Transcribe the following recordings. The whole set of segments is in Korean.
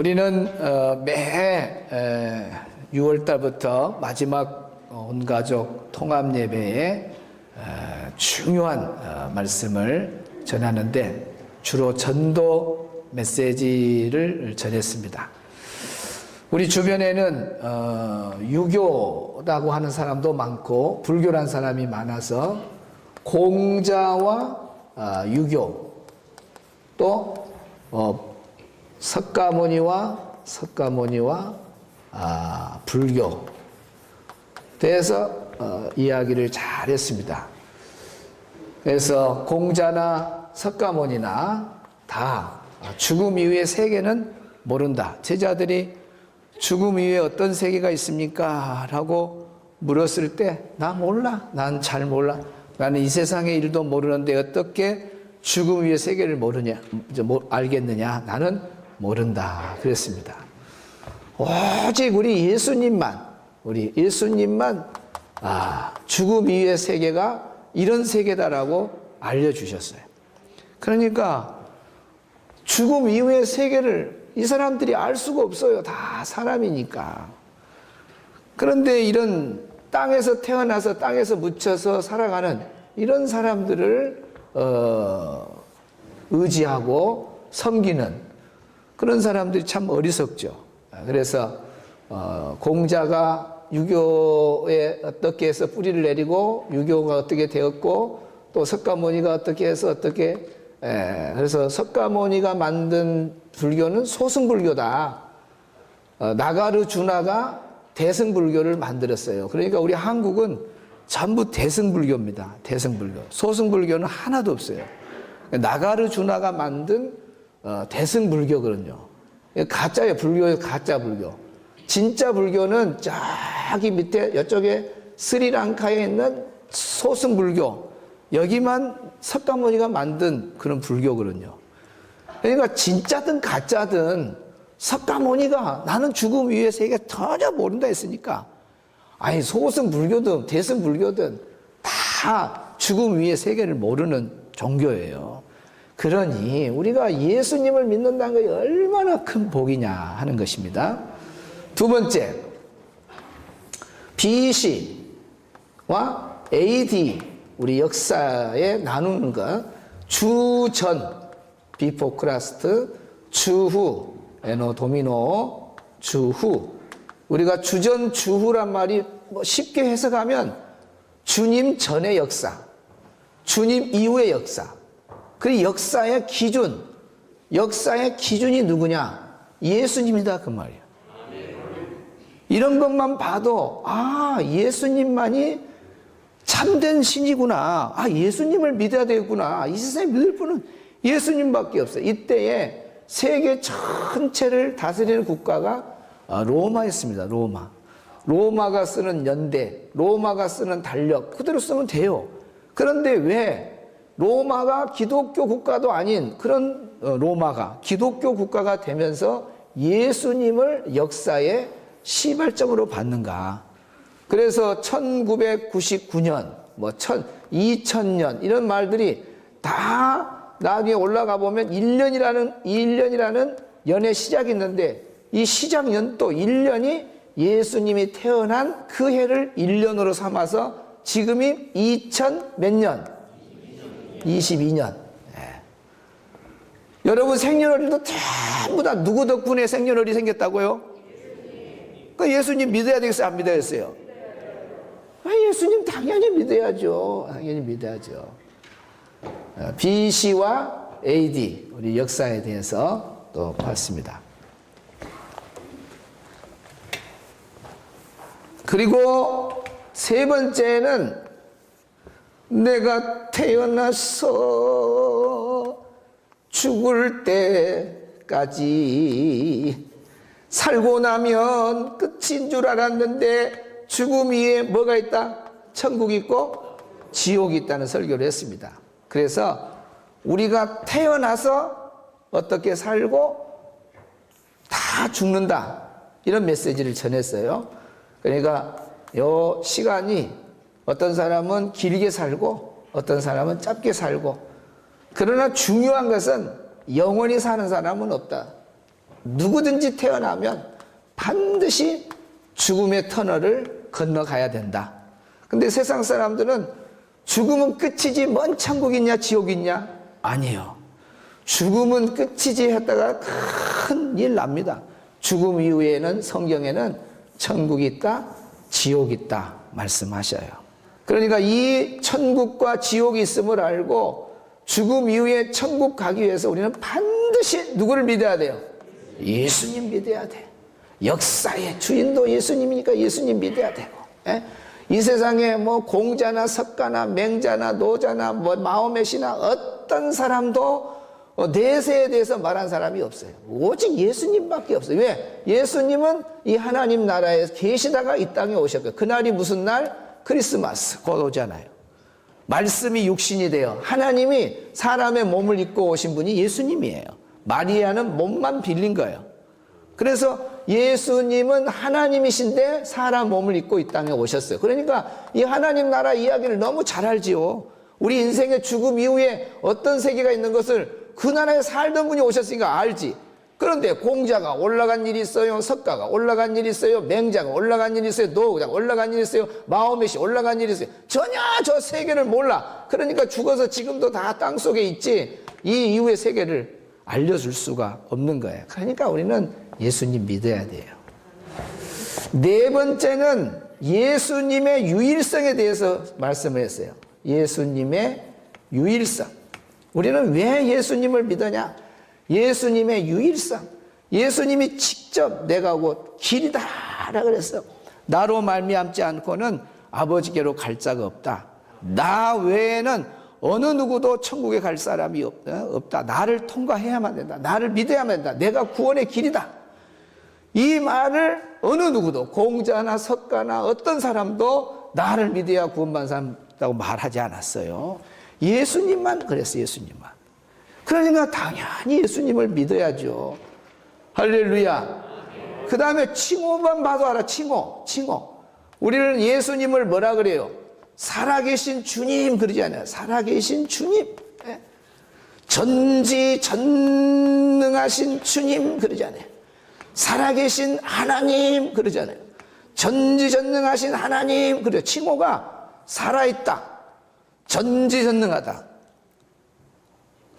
우리는 어, 매해 6월 달부터 마지막 어, 온 가족 통합 예배에 어, 중요한 어, 말씀을 전하는데 주로 전도 메시지를 전했습니다. 우리 주변에는 어, 유교라고 하는 사람도 많고 불교란 사람이 많아서 공자와 아, 유교 또 어, 석가모니와 석가모니와 아, 불교 대해서 어, 이야기를 잘했습니다. 그래서 공자나 석가모니나 다 죽음 이후의 세계는 모른다. 제자들이 죽음 이후에 어떤 세계가 있습니까? 라고 물었을 때, 나 몰라. 난 잘 몰라. 나는 이 세상의 일도 모르는데 어떻게 죽음 이후의 세계를 모르냐, 알겠느냐? 나는 모른다. 그랬습니다. 오직 우리 예수님만, 우리 예수님만, 아, 죽음 이후의 세계가 이런 세계다라고 알려 주셨어요. 그러니까 죽음 이후의 세계를 이 사람들이 알 수가 없어요. 다 사람이니까. 그런데 이런 땅에서 태어나서 땅에서 묻혀서 살아가는 이런 사람들을 어, 의지하고 섬기는 그런 사람들이 참 어리석죠. 그래서 어, 공자가 유교에 어떻게 해서 뿌리를 내리고 유교가 어떻게 되었고 또 석가모니가 어떻게 해서 어떻게 에, 그래서 석가모니가 만든 불교는 소승불교다. 어, 나가르 주나가 대승불교를 만들었어요. 그러니까 우리 한국은 전부 대승불교입니다. 대승불교. 소승불교는 하나도 없어요. 나가르 주나가 만든 어, 대승 불교거든요. 가짜예요. 불교의 가짜 불교. 진짜 불교는 저기 밑에 이쪽에 스리랑카에 있는 소승 불교. 여기만 석가모니가 만든 그런 불교거든요. 그러니까 진짜든 가짜든 석가모니가 나는 죽음 위에 세계 전혀 모른다 했으니까 아니 소승 불교든 대승 불교든 다 죽음 위에 세계를 모르는 종교예요. 그러니 우리가 예수님을 믿는다는 것이 얼마나 큰 복이냐 하는 것입니다. 두 번째, BC와 AD 우리 역사에 나누는 것 주전 비포 크라스트 주후 에노 도미노 주후 우리가 주전 주후란 말이 뭐 쉽게 해석하면 주님 전의 역사 주님 이후의 역사 그 역사의 기준 역사의 기준이 누구냐 예수님이다 그 말이야 이런 것만 봐도 아 예수님만이 참된 신이구나. 아, 예수님을 믿어야 되겠구나. 이 세상에 믿을 분은 예수님밖에 없어요. 이때에 세계 전체를 다스리는 국가가 아, 로마였습니다. 로마. 로마가 쓰는 연대, 로마가 쓰는 달력, 그대로 쓰면 돼요. 그런데 왜 로마가 기독교 국가도 아닌 그런 어, 로마가 기독교 국가가 되면서 예수님을 역사의 시발점으로 받는가? 그래서 1999년, 뭐 2000년 이런 말들이 다 나중에 올라가 보면 1년이라는 1년이라는 연의 시작이 있는데 이 시작 연도 1년이 예수님이 태어난 그 해를 1년으로 삼아서 지금이 2000 몇 년? 22년. 예. 여러분 생년월일도 전부 다 누구 덕분에 생년월일이 생겼다고요? 그 예수님 믿어야 되겠어요? 안 믿어야겠어요? 아, 예수님 당연히 믿어야죠. 당연히 믿어야죠. 어, BC와 AD 우리 역사에 대해서 또 봤습니다. 그리고 세 번째는 내가 태어나서 죽을 때까지 살고 나면 끝인 줄 알았는데 죽음 위에 뭐가 있다? 천국이 있고 지옥이 있다는 설교를 했습니다. 그래서 우리가 태어나서 어떻게 살고 다 죽는다. 이런 메시지를 전했어요. 그러니까 요 시간이 어떤 사람은 길게 살고 어떤 사람은 짧게 살고 그러나 중요한 것은 영원히 사는 사람은 없다. 누구든지 태어나면 반드시 죽음의 터널을 건너가야 된다. 근데 세상 사람들은 죽음은 끝이지 뭔 천국 있냐 지옥 있냐? 아니에요. 죽음은 끝이지 했다가 큰 일 납니다. 죽음 이후에는 성경에는 천국이 있다, 지옥이 있다 말씀하셔요. 그러니까 이 천국과 지옥이 있음을 알고 죽음 이후에 천국 가기 위해서 우리는 반드시 누구를 믿어야 돼요? 예수님 믿어야 돼. 역사의 주인도 예수님이니까 예수님 믿어야 되고. 예? 이 세상에 뭐 공자나 석가나 맹자나 노자나 뭐 마호메시나 어떤 사람도 어, 내세에 대해서 말한 사람이 없어요. 오직 예수님밖에 없어요. 왜? 예수님은 이 하나님 나라에 계시다가 이 땅에 오셨고요. 그날이 무슨 날? 크리스마스 곧 오잖아요. 말씀이 육신이 되어 하나님이 사람의 몸을 입고 오신 분이 예수님이에요. 마리아는 몸만 빌린 거예요. 그래서 예수님은 하나님이신데 사람 몸을 입고 이 땅에 오셨어요. 그러니까 이 하나님 나라 이야기를 너무 잘 알지요. 우리 인생의 죽음 이후에 어떤 세계가 있는 것을 그 나라에 살던 분이 오셨으니까 알지. 그런데 공자가 올라간 일이 있어요. 석가가 올라간 일이 있어요. 맹자가 올라간 일이 있어요. 노자가 올라간 일이 있어요. 마호메시 올라간 일이 있어요. 전혀 저 세계를 몰라. 그러니까 죽어서 지금도 다 땅 속에 있지. 이 이후의 세계를 알려줄 수가 없는 거예요. 그러니까 우리는 예수님 믿어야 돼요. 네 번째는 예수님의 유일성에 대해서 말씀을 했어요. 예수님의 유일성. 우리는 왜 예수님을 믿느냐? 예수님의 유일성. 예수님이 직접 내가 곧 길이다라 그랬어. 나로 말미암지 않고는 아버지께로 갈 자가 없다. 나 외에는 어느 누구도 천국에 갈 사람이 없다. 없다. 나를 통과해야만 된다. 나를 믿어야만 된다. 내가 구원의 길이다. 이 말을 어느 누구도 공자나 석가나 어떤 사람도 나를 믿어야 구원받는 사람이라고 말하지 않았어요. 예수님만 그랬어요. 예수님만. 그러니까 당연히 예수님을 믿어야죠. 할렐루야. 그 다음에 칭호만 봐도 알아. 칭호. 칭호. 우리는 예수님을 뭐라 그래요? 살아계신 주님 그러지 않아요. 살아계신 주님. 예. 전지 전능하신 주님 그러지 않아요. 살아계신 하나님 그러잖아요. 전지 전능하신 하나님 그래요. 칭호가 살아있다. 전지 전능하다.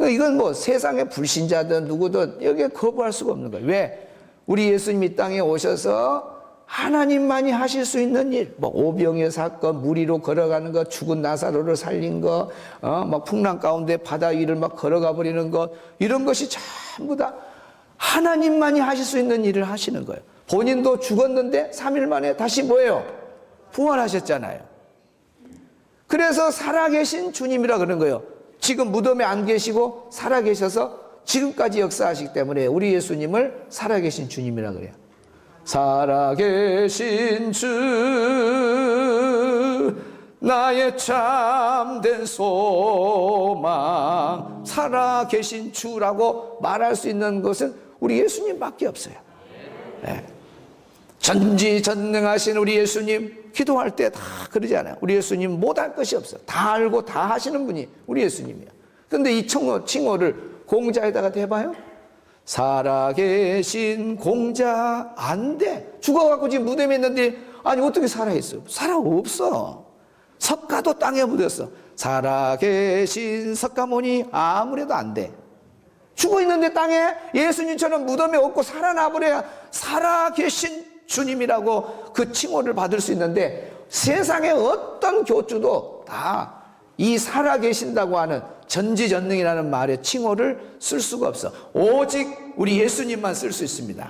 이건 뭐 세상의 불신자든 누구든 여기에 거부할 수가 없는 거예요. 왜? 우리 예수님이 이 땅에 오셔서 하나님만이 하실 수 있는 일, 뭐 오병의 사건, 물 위로 걸어가는 것, 죽은 나사로를 살린 것, 어, 막 풍랑 가운데 바다 위를 막 걸어가 버리는 것, 이런 것이 전부 다 하나님만이 하실 수 있는 일을 하시는 거예요. 본인도 죽었는데 3일 만에 다시 뭐예요? 부활하셨잖아요. 그래서 살아계신 주님이라 그런 거예요. 지금 무덤에 안 계시고 살아계셔서 지금까지 역사하시기 때문에 우리 예수님을 살아계신 주님이라 그래요. 살아계신 주 나의 참된 소망 살아계신 주라고 말할 수 있는 것은 우리 예수님밖에 없어요. 네. 전지전능하신 우리 예수님 기도할 때 다 그러지 않아요. 우리 예수님 못할 것이 없어. 다 알고 다 하시는 분이 우리 예수님이야. 근데 이 칭호, 칭호를 공자에다가 대봐요. 살아계신 공자 안 돼. 죽어갖고 지금 무덤에 있는데 아니 어떻게 살아있어? 살아 없어. 석가도 땅에 묻었어. 살아계신 석가모니 아무래도 안 돼. 죽어 있는데 땅에 예수님처럼 무덤에 없고 살아나버려야 살아계신 주님이라고 그 칭호를 받을 수 있는데 세상의 어떤 교주도 다 이 살아계신다고 하는 전지전능이라는 말의 칭호를 쓸 수가 없어. 오직 우리 예수님만 쓸 수 있습니다.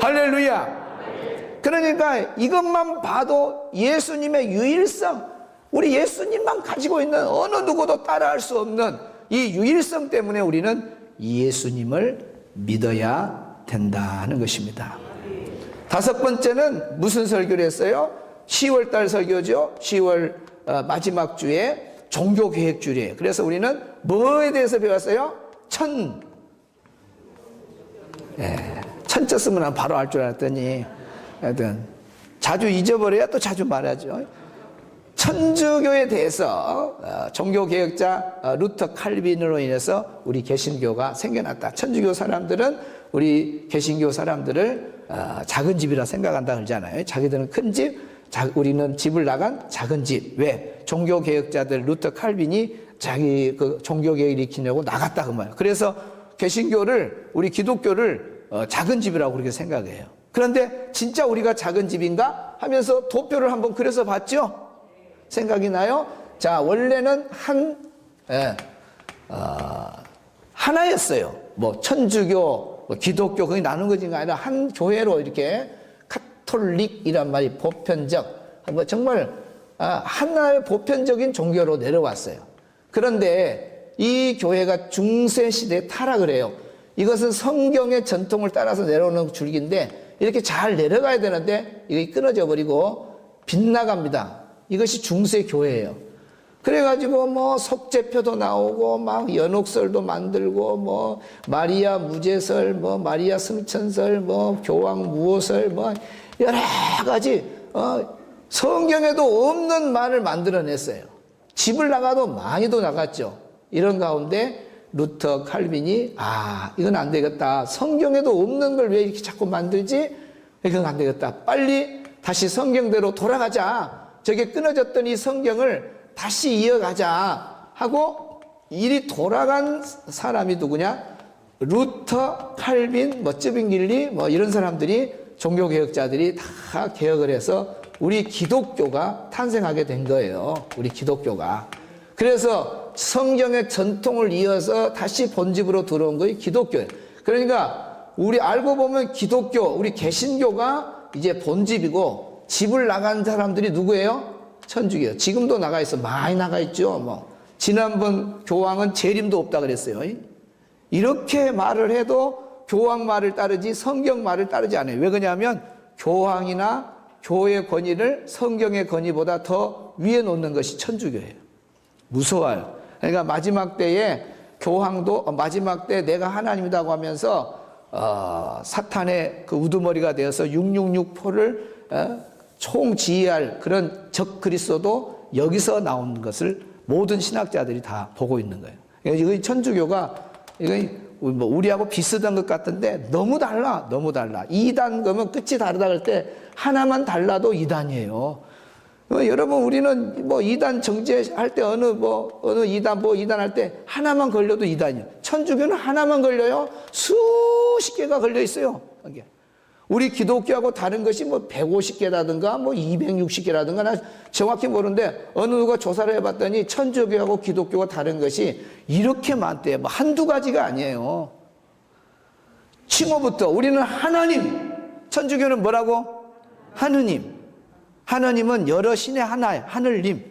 할렐루야. 그러니까 이것만 봐도 예수님의 유일성, 우리 예수님만 가지고 있는 어느 누구도 따라할 수 없는 이 유일성 때문에 우리는 예수님을 믿어야 된다는 것입니다. 다섯 번째는 무슨 설교를 했어요? 10월 달 설교죠. 10월 어, 마지막 주에 종교 계획 주일이에요. 그래서 우리는 뭐에 대해서 배웠어요? 천. 예, 천자 쓰면 바로 알 줄 알았더니 하여튼 자주 잊어버려야 또 자주 말하죠. 천주교에 대해서 어, 종교개혁자 어, 루터 칼빈으로 인해서 우리 개신교가 생겨났다. 천주교 사람들은 우리 개신교 사람들을 어, 작은 집이라 생각한다 그러잖아요. 자기들은 큰 집, 자- 우리는 집을 나간 작은 집. 왜? 종교 개혁자들 루터 칼빈이 자기 그 종교 개혁을 일으키려고 나갔다 그 말이에요. 그래서 개신교를 우리 기독교를 어, 작은 집이라고 그렇게 생각해요. 그런데 진짜 우리가 작은 집인가 하면서 도표를 한번 그려서 봤죠. 생각이 나요? 자, 원래는 한, 예, 어, 하나였어요. 뭐, 천주교, 뭐 기독교, 거기 나눈 것이 아니라 한 교회로 이렇게 카톨릭이란 말이 보편적, 뭐 정말 아, 하나의 보편적인 종교로 내려왔어요. 그런데 이 교회가 중세 시대에 타락을 해요. 이것은 성경의 전통을 따라서 내려오는 줄기인데 이렇게 잘 내려가야 되는데 이게 끊어져 버리고 빗나갑니다. 이것이 중세 교회예요. 그래가지고 뭐 속죄표도 나오고 막 연옥설도 만들고 뭐 마리아 무제설 뭐 마리아 승천설 뭐 교황 무호설 뭐 여러 가지 어 성경에도 없는 말을 만들어냈어요. 집을 나가도 많이도 나갔죠. 이런 가운데 루터 칼빈이 아 이건 안 되겠다. 성경에도 없는 걸 왜 이렇게 자꾸 만들지? 이건 안 되겠다. 빨리 다시 성경대로 돌아가자. 저게 끊어졌던 이 성경을 다시 이어가자 하고 일이 돌아간 사람이 누구냐? 루터, 칼빈, 뭐 쯔빙길리 뭐 이런 사람들이 종교 개혁자들이 다 개혁을 해서 우리 기독교가 탄생하게 된 거예요. 우리 기독교가. 그래서 성경의 전통을 이어서 다시 본집으로 들어온 거이 기독교예요. 그러니까 우리 알고 보면 기독교, 우리 개신교가 이제 본집이고 집을 나간 사람들이 누구예요? 천주교예요. 지금도 나가 있어. 많이 나가 있죠. 뭐. 지난번 교황은 재림도 없다 그랬어요. 이렇게 말을 해도 교황 말을 따르지 성경 말을 따르지 않아요. 왜 그러냐면 교황이나 교회 권위를 성경의 권위보다 더 위에 놓는 것이 천주교예요. 무서워요. 그러니까 마지막 때에 교황도 어, 마지막 때 내가 하나님이라고 하면서 어, 사탄의 그 우두머리가 되어서 666포를 어, 총지휘할 그런 적 그리스도도 여기서 나온 것을 모든 신학자들이 다 보고 있는 거예요. 그러니까 이거 천주교가 이거 뭐 우리하고 비슷한 것 같은데 너무 달라, 너무 달라. 이단 그러면 끝이 다르다 그럴 때 하나만 달라도 이단이에요. 어, 여러분 우리는 뭐 이단 정제할 때 어느 뭐 어느 이단 뭐 이단 할 때 하나만 걸려도 이단이에요. 천주교는 하나만 걸려요. 수십 개가 걸려 있어요. 이게. 우리 기독교하고 다른 것이 뭐 150개라든가 뭐 260개라든가 나 정확히 모르는데 어느 누가 조사를 해봤더니 천주교하고 기독교가 다른 것이 이렇게 많대요. 뭐 한두 가지가 아니에요. 칭호부터 우리는 하나님, 천주교는 뭐라고? 하느님. 하나님은 여러 신의 하나예요. 하늘님.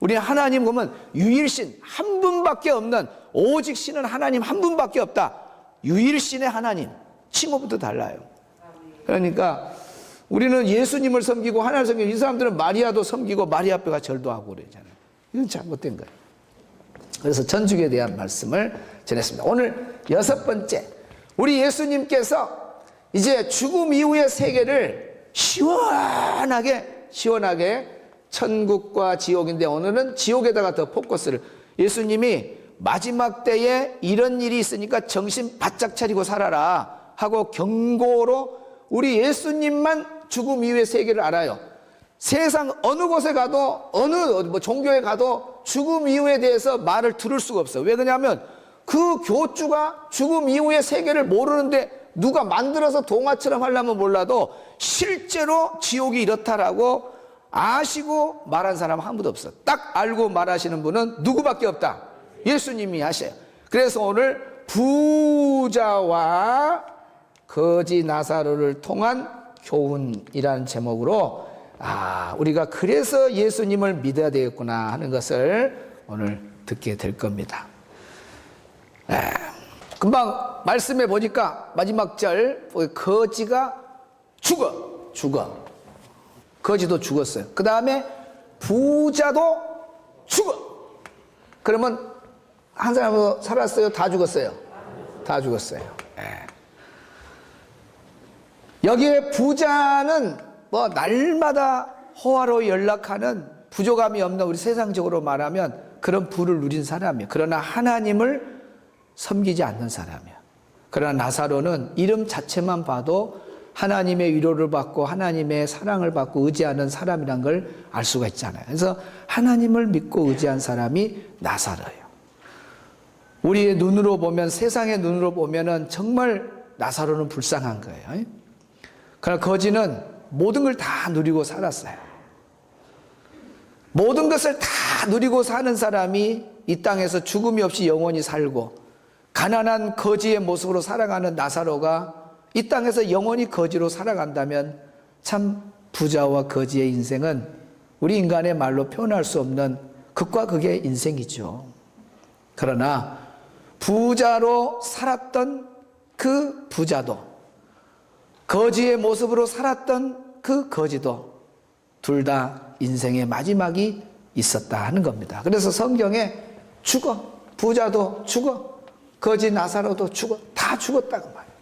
우리는 하나님 보면 유일신 한 분밖에 없는 오직 신은 하나님 한 분밖에 없다. 유일신의 하나님. 칭호부터 달라요. 그러니까 우리는 예수님을 섬기고 하나님을 섬기고 이 사람들은 마리아도 섬기고 마리아 뼈가 절도 하고 그러잖아요. 이건 잘못된 거예요. 그래서 전주교에 대한 말씀을 전했습니다. 오늘 여섯 번째. 우리 예수님께서 이제 죽음 이후의 세계를 시원하게, 시원하게 천국과 지옥인데 오늘은 지옥에다가 더 포커스를 예수님이 마지막 때에 이런 일이 있으니까 정신 바짝 차리고 살아라 하고 경고로 우리 예수님만 죽음 이후의 세계를 알아요. 세상 어느 곳에 가도 어느 뭐 종교에 가도 죽음 이후에 대해서 말을 들을 수가 없어요. 왜 그러냐면 그 교주가 죽음 이후의 세계를 모르는데 누가 만들어서 동화처럼 하려면 몰라도 실제로 지옥이 이렇다라고 아시고 말한 사람 아무도 없어. 딱 알고 말하시는 분은 누구밖에 없다. 예수님이 하셔요. 그래서 오늘 부자와 거지 나사로를 통한 교훈이라는 제목으로 아, 우리가 그래서 예수님을 믿어야 되겠구나 하는 것을 오늘 듣게 될 겁니다. 에, 금방 말씀해 보니까 마지막 절 거지가 죽어 죽어 거지도 죽었어요. 그 다음에 부자도 죽어. 그러면 한 사람은 살았어요? 다 죽었어요? 다 죽었어요. 예. 여기에 부자는 뭐 날마다 호화로 연락하는 부족함이 없는 우리 세상적으로 말하면 그런 부를 누린 사람이에요. 그러나 하나님을 섬기지 않는 사람이에요. 그러나 나사로는 이름 자체만 봐도 하나님의 위로를 받고 하나님의 사랑을 받고 의지하는 사람이란 걸 알 수가 있잖아요. 그래서 하나님을 믿고 의지한 사람이 나사로예요. 우리의 눈으로 보면 세상의 눈으로 보면은 정말 나사로는 불쌍한 거예요. 그러나 거지는 모든 걸 다 누리고 살았어요. 모든 것을 다 누리고 사는 사람이 이 땅에서 죽음이 없이 영원히 살고 가난한 거지의 모습으로 살아가는 나사로가 이 땅에서 영원히 거지로 살아간다면 참 부자와 거지의 인생은 우리 인간의 말로 표현할 수 없는 극과 극의 인생이죠. 그러나 부자로 살았던 그 부자도 거지의 모습으로 살았던 그 거지도 둘 다 인생의 마지막이 있었다 하는 겁니다. 그래서 성경에 죽어 부자도 죽어 거지 나사로도 죽어 다 죽었다고 말이에요.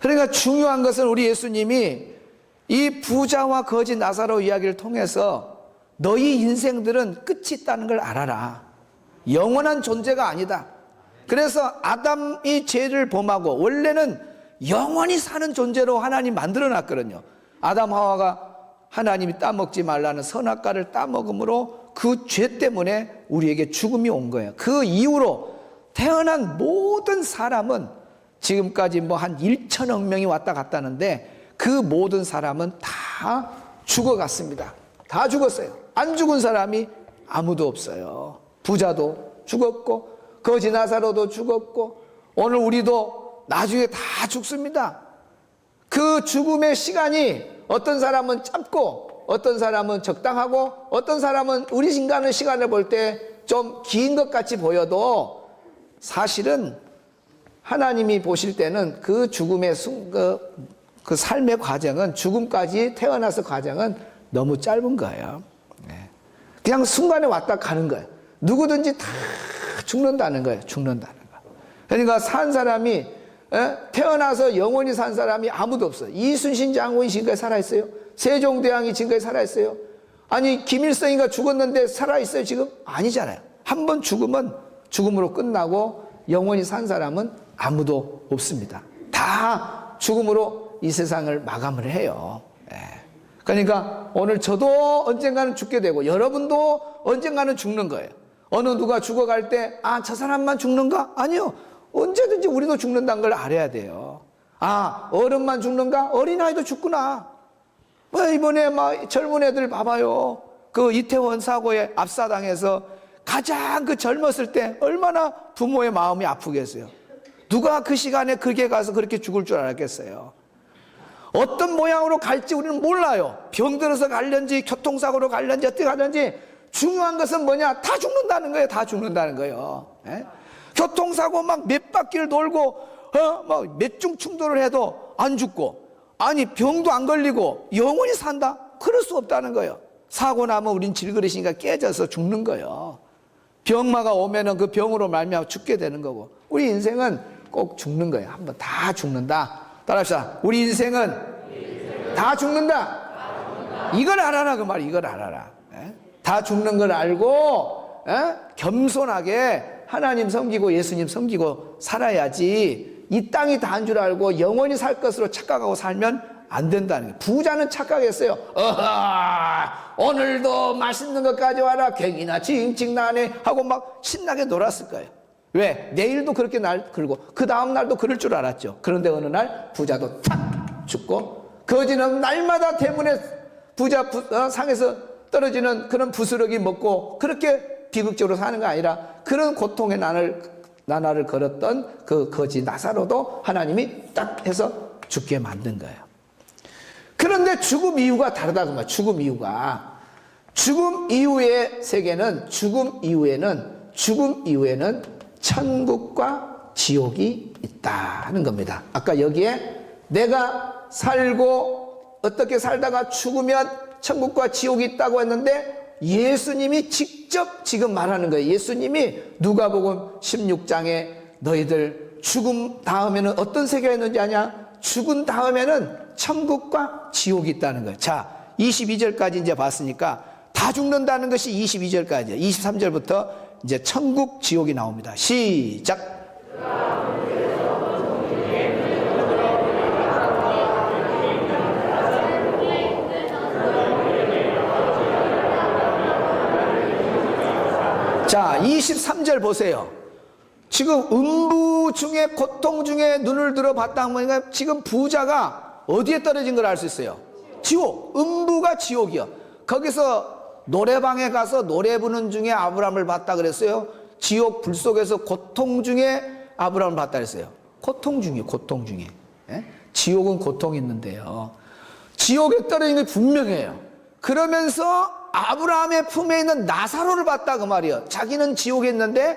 그러니까 중요한 것은 우리 예수님이 이 부자와 거지 나사로 이야기를 통해서 너희 인생들은 끝이 있다는 걸 알아라. 영원한 존재가 아니다. 그래서 아담이 죄를 범하고 원래는 영원히 사는 존재로 하나님 만들어 놨거든요. 아담 하와가 하나님이 따먹지 말라는 선악과를 따먹음으로 그 죄 때문에 우리에게 죽음이 온 거예요. 그 이후로 태어난 모든 사람은 지금까지 뭐 한 1천억 명이 왔다 갔다는데 그 모든 사람은 다 죽어갔습니다. 다 죽었어요. 안 죽은 사람이 아무도 없어요. 부자도 죽었고 거지 나사로도 죽었고 오늘 우리도 나중에 다 죽습니다. 그 죽음의 시간이 어떤 사람은 짧고 어떤 사람은 적당하고 어떤 사람은 우리 인간의 시간을 볼 때 좀 긴 것 같이 보여도 사실은 하나님이 보실 때는 그 죽음의 순, 그, 그 삶의 과정은 죽음까지 태어나서 과정은 너무 짧은 거예요. 네. 그냥 순간에 왔다 가는 거예요. 누구든지 다 죽는다는 거예요. 죽는다는 거. 그러니까 산 사람이 에? 태어나서 영원히 산 사람이 아무도 없어요. 이순신 장군이 지금까지 살아있어요. 세종대왕이 지금까지 살아있어요. 아니 김일성이가 죽었는데 살아있어요 지금? 아니잖아요. 한 번 죽으면 죽음으로 끝나고 영원히 산 사람은 아무도 없습니다. 다 죽음으로 이 세상을 마감을 해요. 예. 그러니까 오늘 저도 언젠가는 죽게 되고 여러분도 언젠가는 죽는 거예요. 어느 누가 죽어갈 때, 아, 저 사람만 죽는가? 아니요. 언제든지 우리도 죽는다는 걸 알아야 돼요. 아, 어른만 죽는가? 어린아이도 죽구나. 뭐, 이번에 막 젊은 애들 봐봐요. 그 이태원 사고에 압사당해서 가장 그 젊었을 때 얼마나 부모의 마음이 아프겠어요. 누가 그 시간에 그렇게 가서 그렇게 죽을 줄 알았겠어요. 어떤 모양으로 갈지 우리는 몰라요. 병들어서 갈는지 교통사고로 갈는지 어떻게 갈는지 중요한 것은 뭐냐? 다 죽는다는 거예요. 다 죽는다는 거예요. 예? 교통사고 막 몇 바퀴를 돌고 어? 막 몇중 충돌을 해도 안 죽고 아니 병도 안 걸리고 영원히 산다? 그럴 수 없다는 거예요. 사고 나면 우린 질그릇이니까 깨져서 죽는 거예요. 병마가 오면은 그 병으로 말미암아 죽게 되는 거고 우리 인생은 꼭 죽는 거예요. 한번 다 죽는다. 따라합시다. 우리 인생은 다 죽는다. 이걸 알아라 그 말. 이걸 알아라. 예? 다 죽는 걸 알고 예? 겸손하게 하나님 섬기고 예수님 섬기고 살아야지 이 땅이 다인 줄 알고 영원히 살 것으로 착각하고 살면 안 된다는 거예요. 부자는 착각했어요. 어하, 오늘도 맛있는 것 가져와라. 갱이나 징징 나네 하고 막 신나게 놀았을 거예요. 왜? 내일도 그렇게 날 걸고 그 다음 날도 그럴 줄 알았죠. 그런데 어느 날 부자도 탁 죽고 거지는 날마다 때문에 부자 부, 어, 상에서 떨어지는 그런 부스러기 먹고 그렇게 비극적으로 사는 거 아니라 그런 고통의 나날, 나날을 걸었던 그 거지 나사로도 하나님이 딱 해서 죽게 만든 거예요. 그런데 죽음 이유가 다르다고 말 죽음 이유가. 죽음 이후의 세계는, 죽음 이후에는, 죽음 이후에는 천국과 지옥이 있다는 겁니다. 아까 여기에 내가 살고 어떻게 살다가 죽으면 천국과 지옥이 있다고 했는데 예수님이 직접 지금 말하는 거예요. 예수님이 누가복음 16장에 너희들 죽음 다음에는 어떤 세계가 있는지 아냐? 죽은 다음에는 천국과 지옥이 있다는 거예요. 자, 22절까지 이제 봤으니까 다 죽는다는 것이 22절까지예요. 23절부터 이제 천국 지옥이 나옵니다. 시작. 자, 23절 보세요. 지금 음부 중에 고통 중에 눈을 들어 봤다 보니까 지금 부자가 어디에 떨어진 걸 알 수 있어요. 지옥, 음부가 지옥이요. 거기서 노래방에 가서 노래 부르는 중에 아브라함을 봤다 그랬어요. 지옥 불 속에서 고통 중에 아브라함을 봤다 그랬어요. 고통 중에 고통 중에. 예? 지옥은 고통이 있는데요. 지옥에 떨어진 게 분명해요. 그러면서 아브라함의 품에 있는 나사로를 봤다 그 말이에요. 자기는 지옥에 있는데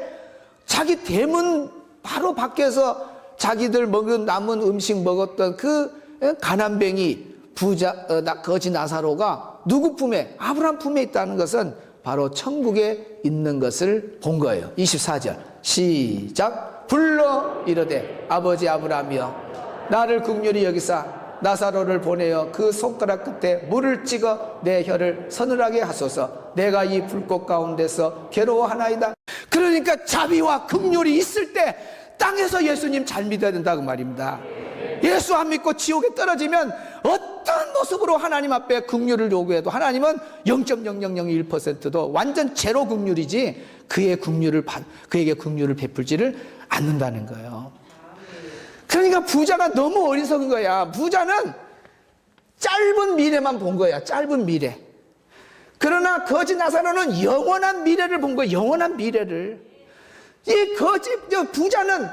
자기 대문 바로 밖에서 자기들 먹은 남은 음식 먹었던 그 가난뱅이 부자 어, 나- 거지 나사로가 누구 품에 아브라함 품에 있다는 것은 바로 천국에 있는 것을 본 거예요. 24절 시작 불러 이르되 아버지 아브라함이여 나를 긍휼히 여기사 나사로를 보내어 그 손가락 끝에 물을 찍어 내 혀를 서늘하게 하소서. 내가 이 불꽃 가운데서 괴로워하나이다. 그러니까 자비와 긍휼이 있을 때 땅에서 예수님 잘 믿어야 된다고 말입니다. 예수 안 믿고 지옥에 떨어지면 어떤 모습으로 하나님 앞에 긍휼을 요구해도 하나님은 0.0001%도 완전 제로 긍휼이지 그의 받, 그에게 긍휼을 베풀지를 않는다는 거예요. 그러니까 부자가 너무 어리석은 거야. 부자는 짧은 미래만 본 거야. 짧은 미래. 그러나 거지 나사로는 영원한 미래를 본 거야. 영원한 미래를. 이저 부자는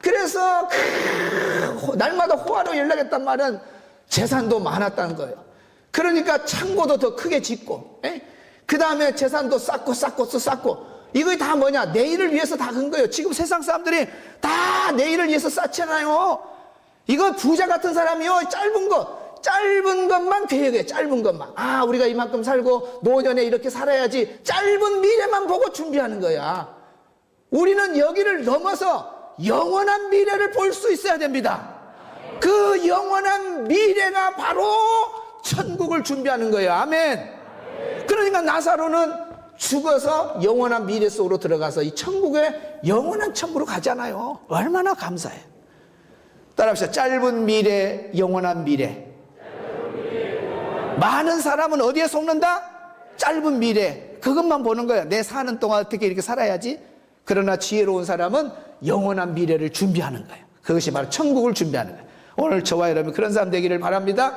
그래서 크- 날마다 호화로 연락했단 말은 재산도 많았다는 거예요. 그러니까 창고도 더 크게 짓고, 그 다음에 재산도 쌓고 쌓고 또 쌓고, 이거 다 뭐냐? 내일을 위해서 다큰 거예요. 지금 세상 사람들이 다 내일을 위해서 쌓잖아요. 이거 부자 같은 사람이요. 짧은 거, 짧은 것만 계획해. 짧은 것만. 아, 우리가 이만큼 살고 노년에 이렇게 살아야지. 짧은 미래만 보고 준비하는 거야. 우리는 여기를 넘어서 영원한 미래를 볼 수 있어야 됩니다. 그 영원한 미래가 바로 천국을 준비하는 거예요. 아멘. 그러니까 나사로는 죽어서 영원한 미래 속으로 들어가서 이 천국에 영원한 천국으로 가잖아요. 얼마나 감사해요. 따라합시다. 짧은 미래, 영원한 미래. 많은 사람은 어디에 속는다? 짧은 미래. 그것만 보는 거야. 내 사는 동안 어떻게 이렇게 살아야지? 그러나 지혜로운 사람은 영원한 미래를 준비하는 거예요. 그것이 바로 천국을 준비하는 거예요. 오늘 저와 여러분 그런 사람 되기를 바랍니다.